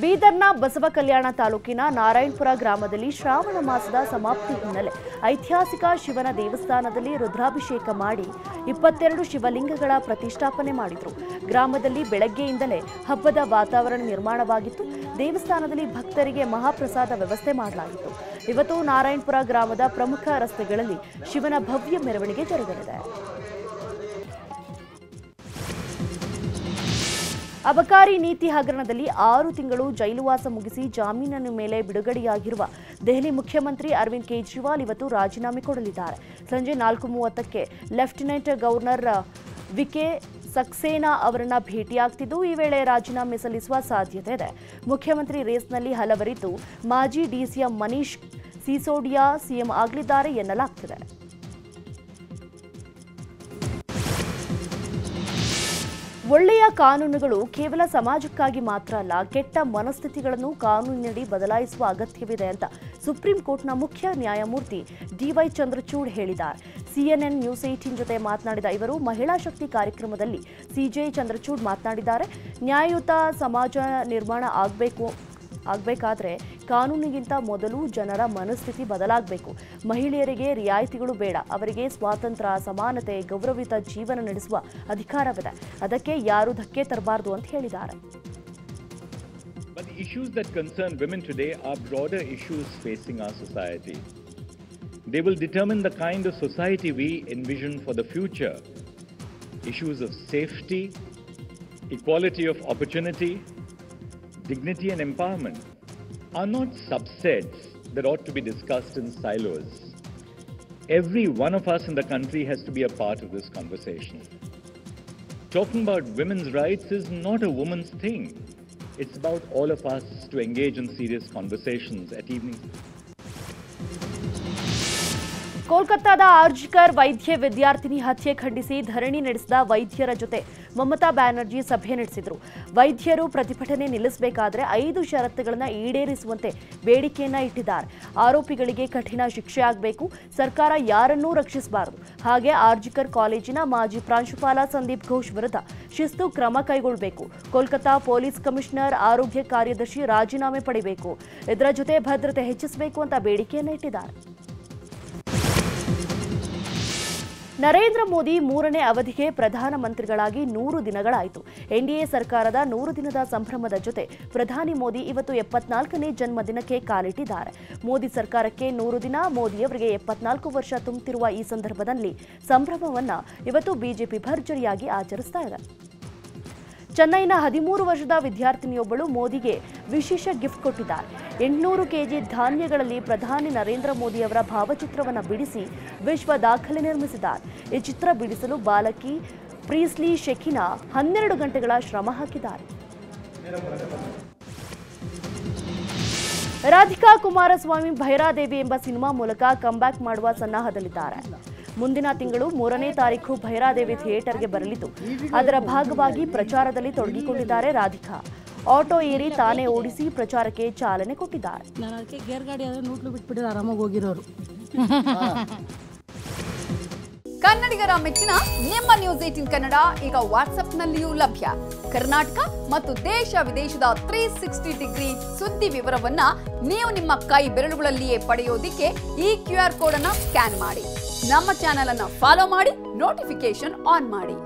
ಬೀದರ್ನ ಬಸವ ಕಲ್ಯಾಣ ತಾಲೂಕಿನ ನಾರಾಯಣಪುರ ಗ್ರಾಮದಲ್ಲಿ ಶ್ರಾವಣ ಮಾಸದ ಸಮಾಪ್ತಿ ಹಿನ್ನೆಲೆ ಐತಿಹಾಸಿಕ ಶಿವನ ದೇವಸ್ಥಾನದಲ್ಲಿ ರುದ್ರಾಭಿಷೇಕ ಮಾಡಿ ಇಪ್ಪತ್ತೆರಡು ಶಿವಲಿಂಗಗಳ ಪ್ರತಿಷ್ಠಾಪನೆ ಮಾಡಿದರು. ಗ್ರಾಮದಲ್ಲಿ ಬೆಳಗ್ಗೆಯಿಂದಲೇ ಹಬ್ಬದ ವಾತಾವರಣ ನಿರ್ಮಾಣವಾಗಿತ್ತು. ದೇವಸ್ಥಾನದಲ್ಲಿ ಭಕ್ತರಿಗೆ ಮಹಾಪ್ರಸಾದ ವ್ಯವಸ್ಥೆ ಮಾಡಲಾಗಿತ್ತು. ಇವತ್ತು ನಾರಾಯಣಪುರ ಗ್ರಾಮದ ಪ್ರಮುಖ ರಸ್ತೆಗಳಲ್ಲಿ ಶಿವನ ಭವ್ಯ ಮೆರವಣಿಗೆ ಜರುಗಲಿದೆ. ಅಬಕಾರಿ ನೀತಿ ಹಗರಣದಲ್ಲಿ ಆರು ತಿಂಗಳು ಜೈಲುವಾಸ ಮುಗಿಸಿ ಜಾಮೀನಿನ ಮೇಲೆ ಬಿಡುಗಡೆಯಾಗಿರುವ ದೆಹಲಿ ಮುಖ್ಯಮಂತ್ರಿ ಅರವಿಂದ್ ಕೇಜ್ರಿವಾಲ್ ಇವತ್ತು ರಾಜೀನಾಮೆ ಕೊಡಲಿದ್ದಾರೆ. ಸಂಜೆ ನಾಲ್ಕು ಮೂವತ್ತಕ್ಕೆ ಲೆಫ್ಟಿನೆಂಟ್ ಗವರ್ನರ್ ವಿಕೆ ಸಕ್ಸೇನಾ ಅವರನ್ನ ಭೇಟಿಯಾಗ್ತಿದ್ದು, ಈ ವೇಳೆ ರಾಜೀನಾಮೆ ಸಲ್ಲಿಸುವ ಸಾಧ್ಯತೆ ಇದೆ. ಮುಖ್ಯಮಂತ್ರಿ ರೇಸ್ನಲ್ಲಿ ಹಲವರಿದ್ದು, ಮಾಜಿ ಡಿಸಿಎಂ ಮನೀಶ್ ಸಿಸೋಡಿಯಾ ಸಿಎಂ ಆಗಲಿದ್ದಾರೆ ಎನ್ನಲಾಗ್ತಿದೆ. ಒಳ್ಳೆಯ ಕಾನೂನುಗಳು ಕೇವಲ ಸಮಾಜಕ್ಕಾಗಿ ಮಾತ್ರ ಅಲ್ಲ, ಕೆಟ್ಟ ಮನಸ್ಥಿತಿಗಳನ್ನು ಕಾನೂನಿನಡಿ ಬದಲಾಯಿಸುವ ಅಗತ್ಯವಿದೆ ಅಂತ ಸುಪ್ರೀಂ ಕೋರ್ಟ್ನ ಮುಖ್ಯ ನ್ಯಾಯಮೂರ್ತಿ ಡಿವೈ ಚಂದ್ರಚೂಡ್ ಹೇಳಿದ್ದಾರೆ. ಸಿಎನ್ಎನ್ ನ್ಯೂಸ್ ಏಟೀನ್ ಜೊತೆ ಮಾತನಾಡಿದ ಇವರು ಮಹಿಳಾ ಶಕ್ತಿ ಕಾರ್ಯಕ್ರಮದಲ್ಲಿ ಸಿಜೆ ಚಂದ್ರಚೂಡ್ ಮಾತನಾಡಿದ್ದಾರೆ. ನ್ಯಾಯಯುತ ಸಮಾಜ ನಿರ್ಮಾಣ ಆಗಬೇಕು ಆಗಬೇಕಾದ್ರೆ ಕಾನೂನಿಗಿಂತ ಮೊದಲು ಜನರ ಮನಸ್ಥಿತಿ ಬದಲಾಗಬೇಕು ಮಹಿಳೆಯರಿಗೆ ರಿಯಾಯಿತಿಗಳು ಬೇಡ ಅವರಿಗೆ ಸ್ವಾತಂತ್ರ್ಯ ಸಮಾನತೆ ಗೌರವಿತ ಜೀವನ ನಡೆಸುವ ಅಧಿಕಾರವಿದೆ ಅದಕ್ಕೆ ಯಾರು ಧಕ್ಕೆ ತರಬಾರದು ಅಂತ ಹೇಳಿದ್ದಾರೆ But issues that concern women today are broader issues facing our society. They will determine the kind of society we envision for the future. Issues of safety, equality of opportunity, dignity, and empowerment are not subsets that ought to be discussed in silos. Every one of us in the country has to be a part of this conversation. Talking about women's rights is not a woman's thing. It's about all of us to engage in serious conversations at evening. ಕೋಲ್ಕತ್ತಾದ RG Kar ವೈದ್ಯ ವಿದ್ಯಾರ್ಥಿನಿ ಹತ್ಯೆ ಖಂಡಿಸಿ ಧರಣಿ ನಡೆಸಿದ ವೈದ್ಯರ ಜೊತೆ ಮಮತಾ ಬ್ಯಾನರ್ಜಿ ಸಭೆ ನಡೆಸಿದರು. ವೈದ್ಯರು ಪ್ರತಿಭಟನೆ ನಿಲ್ಲಿಸಬೇಕಾದರೆ ಐದು ಷರತ್ತುಗಳನ್ನು ಈಡೇರಿಸುವಂತೆ ಬೇಡಿಕೆಯನ್ನ ಇಟ್ಟಿದ್ದಾರೆ. ಆರೋಪಿಗಳಿಗೆ ಕಠಿಣ ಶಿಕ್ಷೆ ಆಗಬೇಕು. ಸರ್ಕಾರ ಯಾರನ್ನೂ ರಕ್ಷಿಸಬಾರದು. ಹಾಗೆ ಆರ್ಜಿಕರ್ ಕಾಲೇಜಿನ ಮಾಜಿ ಪ್ರಾಂಶುಪಾಲ ಸಂದೀಪ್ ಘೋಷ್ ವಿರುದ್ಧ ಶಿಸ್ತು ಕ್ರಮ ಕೈಗೊಳ್ಳಬೇಕು ಕೋಲ್ಕತ್ತಾ ಪೊಲೀಸ್ ಕಮಿಷನರ್ ಆರೋಗ್ಯ ಕಾರ್ಯದರ್ಶಿ ರಾಜೀನಾಮೆ ಪಡೆಯಬೇಕು ಇದರ ಜೊತೆ ಭದ್ರತೆ ಹೆಚ್ಚಿಸಬೇಕು ಅಂತ ಬೇಡಿಕೆಯನ್ನ ಇಟ್ಟಿದ್ದಾರೆ. ನರೇಂದ್ರ ಮೋದಿ ಮೂರನೇ ಅವಧಿಗೆ ಪ್ರಧಾನಮಂತ್ರಿಗಳಾಗಿ ನೂರು ದಿನಗಳಾಯಿತು. ಎನ್ಡಿಎ ಸರ್ಕಾರದ ನೂರು ದಿನದ ಸಂಭ್ರಮದ ಜೊತೆ ಪ್ರಧಾನಿ ಮೋದಿ ಇವತ್ತು ಎಪ್ಪತ್ನಾಲ್ಕನೇ ಜನ್ಮದಿನಕ್ಕೆ ಕಾಲಿಟ್ಟಿದ್ದಾರೆ. ಮೋದಿ ಸರ್ಕಾರಕ್ಕೆ ನೂರು ದಿನ, ಮೋದಿಯವರಿಗೆ ಎಪ್ಪತ್ನಾಲ್ಕು ವರ್ಷ ತುಂಬುತ್ತಿರುವ ಈ ಸಂದರ್ಭದಲ್ಲಿ ಸಂಭ್ರಮವನ್ನು ಇವತ್ತು ಬಿಜೆಪಿ ಭರ್ಜರಿಯಾಗಿ ಆಚರಿಸ್ತಾ ಇದೆ. ಚೆನ್ನೈನ ಹದಿಮೂರು ವರ್ಷದ ವಿದ್ಯಾರ್ಥಿನಿಯೊಬ್ಬಳು ಮೋದಿಗೆ ವಿಶೇಷ ಗಿಫ್ಟ್ ಕೊಟ್ಟಿದ್ದಾರೆ. ಎಂಟುನೂರು ಕೆಜಿ ಧಾನ್ಯಗಳಲ್ಲಿ ಪ್ರಧಾನಿ ನರೇಂದ್ರ ಮೋದಿ ಅವರ ಭಾವಚಿತ್ರವನ್ನು ಬಿಡಿಸಿ ವಿಶ್ವ ದಾಖಲೆ ನಿರ್ಮಿಸಿದ್ದಾರೆ. ಈ ಚಿತ್ರ ಬಿಡಿಸಲು ಬಾಲಕಿ ಪ್ರೀಸ್ಲಿ ಶೆಕಿನಾ ಹನ್ನೆರಡು ಗಂಟೆಗಳ ಶ್ರಮ ಹಾಕಿದ್ದಾರೆ. ರಾಧಿಕಾ ಕುಮಾರಸ್ವಾಮಿ ಭೈರಾದೇವಿ ಎಂಬ ಸಿನಿಮಾ ಮೂಲಕ ಕಂಬ್ಯಾಕ್ ಮಾಡುವ ಸನ್ನಾಹದಲ್ಲಿದ್ದಾರೆ. ಮುಂದಿನ ತಿಂಗಳು ಮೂರನೇ ತಾರೀಕು ಭೈರಾದೇವಿ ಥಿಯೇಟರ್ಗೆ ಬರಲಿದ್ದು, ಅದರ ಭಾಗವಾಗಿ ಪ್ರಚಾರದಲ್ಲಿ ತೊಡಗಿಕೊಂಡಿದ್ದಾರೆ ರಾಧಿಕಾ. ಆಟೋ ಏರಿ ತಾನೇ ಓಡಿಸಿ ಪ್ರಚಾರಕ್ಕೆ ಚಾಲನೆ ಕೊಟ್ಟಿದ್ದಾರೆ. ನಾನು ಅದಕ್ಕೆ ಗೇರ್ ಗಾಡಿ ಆದರೆ ನೂಟ್ಲು ಬಿಟ್ಬಿಟ್ಟಿದ್ದು ಆರಾಮಾಗಿ ಹೋಗಿರೋರು. ಕನ್ನಡಿಗರ ಮೆಚ್ಚಿನ ನಿಮ್ಮ ನ್ಯೂಸ್ ಏಟಿನ್ ಕನ್ನಡ ಈಗ ವಾಟ್ಸ್ಆಪ್ನಲ್ಲಿಯೂ ಲಭ್ಯ. ಕರ್ನಾಟಕ ಮತ್ತು ದೇಶ ವಿದೇಶದ ತ್ರೀ ಸಿಕ್ಸ್ಟಿ ಡಿಗ್ರಿ ಸುದ್ದಿ ವಿವರವನ್ನ ನೀವು ನಿಮ್ಮ ಕೈ ಬೆರಳುಗಳಲ್ಲಿಯೇ ಪಡೆಯೋದಿಕ್ಕೆ ಈ ಕ್ಯೂ ಆರ್ ಕೋಡ್ ಅನ್ನ ಸ್ಕ್ಯಾನ್ ಮಾಡಿ. ನಮ್ಮ ಚಾನೆಲ್ ಅನ್ನ ಫಾಲೋ ಮಾಡಿ ನೋಟಿಫಿಕೇಶನ್ ಆನ್ ಮಾಡಿ.